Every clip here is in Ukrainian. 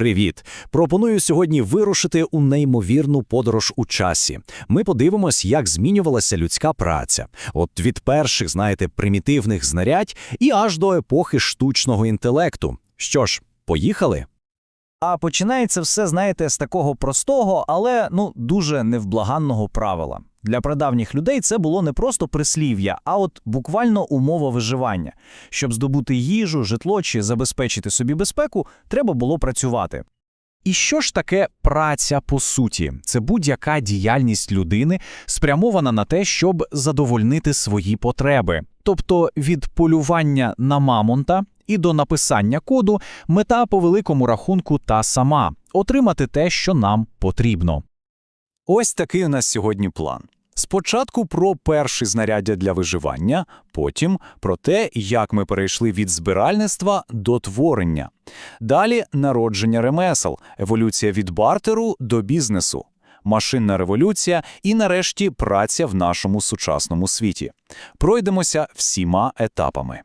Привіт! Пропоную сьогодні вирушити у неймовірну подорож у часі. Ми подивимось, як змінювалася людська праця. От від перших, знаєте, примітивних знарядь і аж до епохи штучного інтелекту. Що ж, поїхали? А починається все, знаєте, з такого простого, але ну дуже невблаганного правила. Для прадавніх людей це було не просто прислів'я, а от буквально умова виживання. Щоб здобути їжу, житло чи забезпечити собі безпеку, треба було працювати. І що ж таке праця по суті? Це будь-яка діяльність людини, спрямована на те, щоб задовольнити свої потреби. Тобто від полювання на мамонта і до написання коду мета по великому рахунку та сама отримати те, що нам потрібно. Ось такий у нас сьогодні план. Спочатку про перші знаряддя для виживання, потім про те, як ми перейшли від збиральництва до творення. Далі народження ремесел, еволюція від бартеру до бізнесу, машинна революція і, нарешті, праця в нашому сучасному світі. Пройдемося всіма етапами.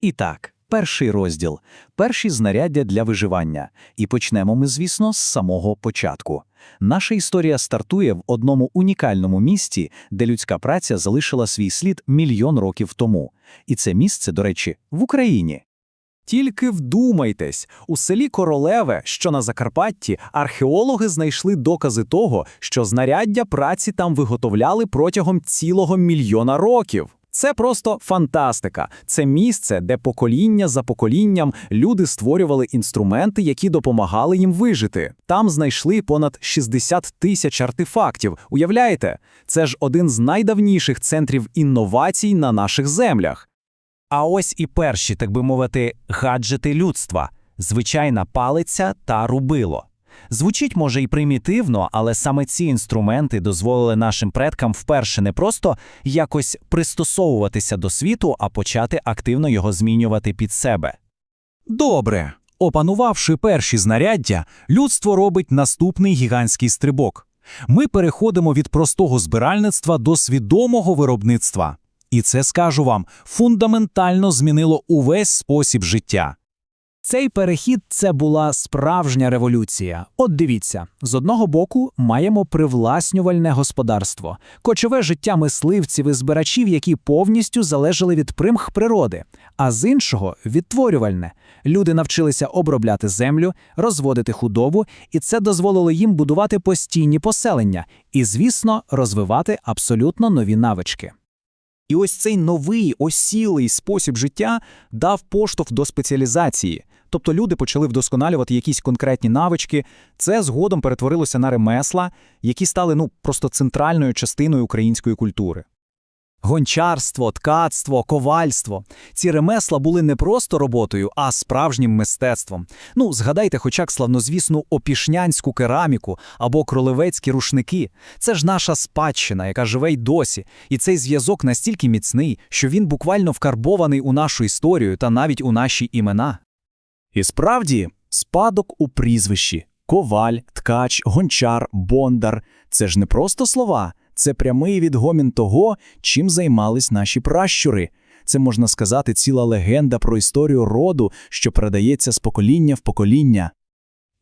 І так, перший розділ перші знаряддя для виживання. І почнемо ми, звісно, з самого початку. Наша історія стартує в одному унікальному місті, де людська праця залишила свій слід мільйон років тому. І це місце, до речі, в Україні. Тільки вдумайтесь, у селі Королеве, що на Закарпатті, археологи знайшли докази того, що знаряддя праці там виготовляли протягом цілого мільйона років. Це просто фантастика. Це місце, де покоління за поколінням люди створювали інструменти, які допомагали їм вижити. Там знайшли понад 60 тисяч артефактів. Уявляєте, це ж один з найдавніших центрів інновацій на наших землях. А ось і перші, так би мовити, гаджети людства звичайна палиця та рубило. Звучить, може, і примітивно, але саме ці інструменти дозволили нашим предкам вперше не просто якось пристосовуватися до світу, а почати активно його змінювати під себе. Добре, опанувавши перші знаряддя, людство робить наступний гігантський стрибок. Ми переходимо від простого збиральництва до свідомого виробництва. І це, скажу вам, фундаментально змінило увесь спосіб життя. Цей перехід це була справжня революція. От дивіться, з одного боку маємо привласнювальне господарство, кочове життя мисливців і збирачів, які повністю залежали від примх природи, а з іншого відтворювальне. Люди навчилися обробляти землю, розводити худобу, і це дозволило їм будувати постійні поселення і, звісно, розвивати абсолютно нові навички. І ось цей новий осілий спосіб життя дав поштовх до спеціалізації. Тобто люди почали вдосконалювати якісь конкретні навички. Це згодом перетворилося на ремесла, які стали ну просто центральною частиною української культури. Гончарство, ткацтво, ковальство ці ремесла були не просто роботою, а справжнім мистецтвом. Ну, згадайте, хоча б славнозвісну опішнянську кераміку або кролевецькі рушники. Це ж наша спадщина, яка живе й досі. І цей зв'язок настільки міцний, що він буквально вкарбований у нашу історію та навіть у наші імена. І справді, спадок у прізвищі коваль, ткач, гончар, бондар це ж не просто слова, це прямий відгомін того, чим займались наші пращури. Це можна сказати ціла легенда про історію роду, що передається з покоління в покоління.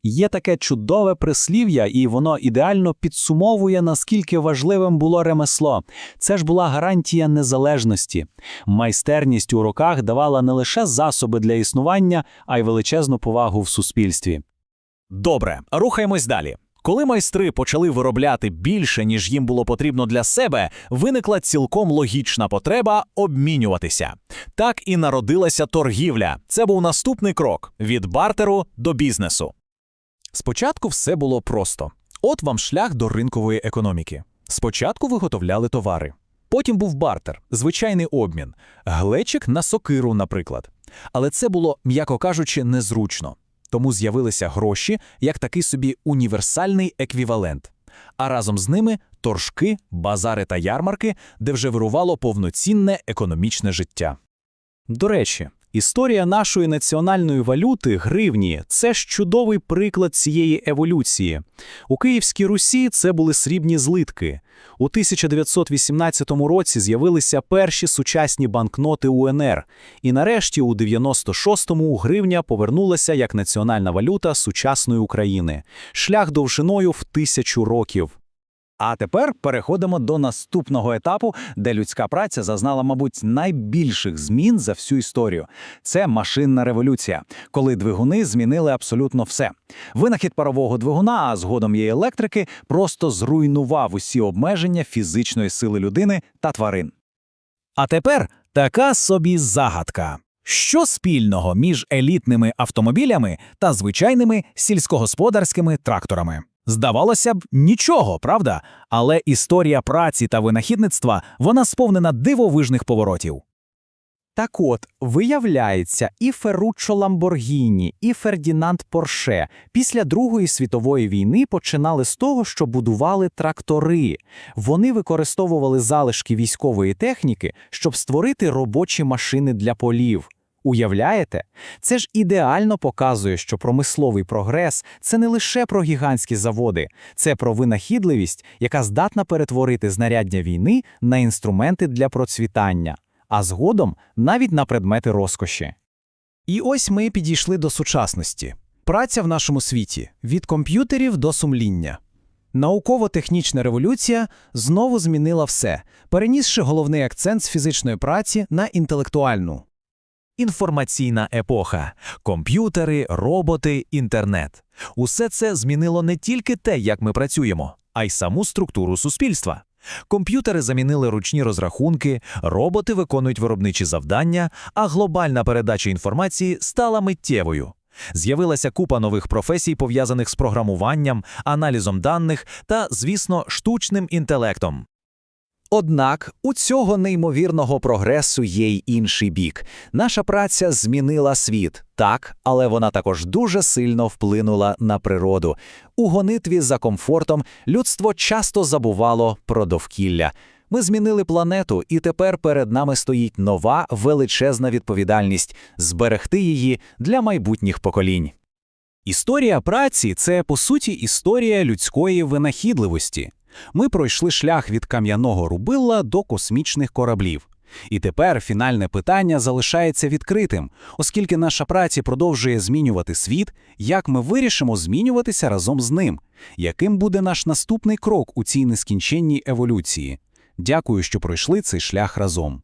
Є таке чудове прислів'я, і воно ідеально підсумовує, наскільки важливим було ремесло. Це ж була гарантія незалежності. Майстерність у руках давала не лише засоби для існування, а й величезну повагу в суспільстві. Добре, рухаємось далі. Коли майстри почали виробляти більше, ніж їм було потрібно для себе, виникла цілком логічна потреба обмінюватися. Так і народилася торгівля. Це був наступний крок від бартеру до бізнесу. Спочатку все було просто: от вам шлях до ринкової економіки. Спочатку виготовляли товари. Потім був бартер, звичайний обмін, глечик на сокиру, наприклад. Але це було, м'яко кажучи, незручно. Тому з'явилися гроші як такий собі універсальний еквівалент. А разом з ними торжки, базари та ярмарки, де вже вирувало повноцінне економічне життя. До речі, Історія нашої національної валюти гривні це ж чудовий приклад цієї еволюції. У Київській Русі це були срібні злитки. У 1918 році з'явилися перші сучасні банкноти УНР. І нарешті у 96-му гривня повернулася як національна валюта сучасної України. Шлях довжиною в тисячу років. А тепер переходимо до наступного етапу, де людська праця зазнала, мабуть, найбільших змін за всю історію. Це машинна революція, коли двигуни змінили абсолютно все. Винахід парового двигуна, а згодом і електрики, просто зруйнував усі обмеження фізичної сили людини та тварин. А тепер така собі загадка. Що спільного між елітними автомобілями та звичайними сільськогосподарськими тракторами? Здавалося б, нічого, правда? Але історія праці та винахідництва вона сповнена дивовижних поворотів. Так от, виявляється, і Ферруччо Ламборгіні, і Фердінанд Порше після Другої світової війни починали з того, що будували трактори. Вони використовували залишки військової техніки, щоб створити робочі машини для полів. Уявляєте? Це ж ідеально показує, що промисловий прогрес це не лише про гігантські заводи, це про винахідливість, яка здатна перетворити знаряддя війни на інструменти для процвітання а згодом навіть на предмети розкоші. І ось ми підійшли до сучасності. Праця в нашому світі від комп'ютерів до сумління. Науково-технічна революція знову змінила все, перенісши головний акцент з фізичної праці на інтелектуальну. Інформаційна епоха, комп'ютери, роботи, інтернет. Усе це змінило не тільки те, як ми працюємо, а й саму структуру суспільства. Комп'ютери замінили ручні розрахунки, роботи виконують виробничі завдання, а глобальна передача інформації стала миттєвою. З'явилася купа нових професій, пов'язаних з програмуванням, аналізом даних та, звісно, штучним інтелектом. Однак у цього неймовірного прогресу є й інший бік. Наша праця змінила світ, так, але вона також дуже сильно вплинула на природу. У гонитві за комфортом людство часто забувало про довкілля. Ми змінили планету, і тепер перед нами стоїть нова величезна відповідальність зберегти її для майбутніх поколінь. Історія праці це, по суті, історія людської винахідливості. Ми пройшли шлях від кам'яного рубилла до космічних кораблів. І тепер фінальне питання залишається відкритим, оскільки наша праця продовжує змінювати світ, як ми вирішимо змінюватися разом з ним, яким буде наш наступний крок у цій нескінченній еволюції. Дякую, що пройшли цей шлях разом.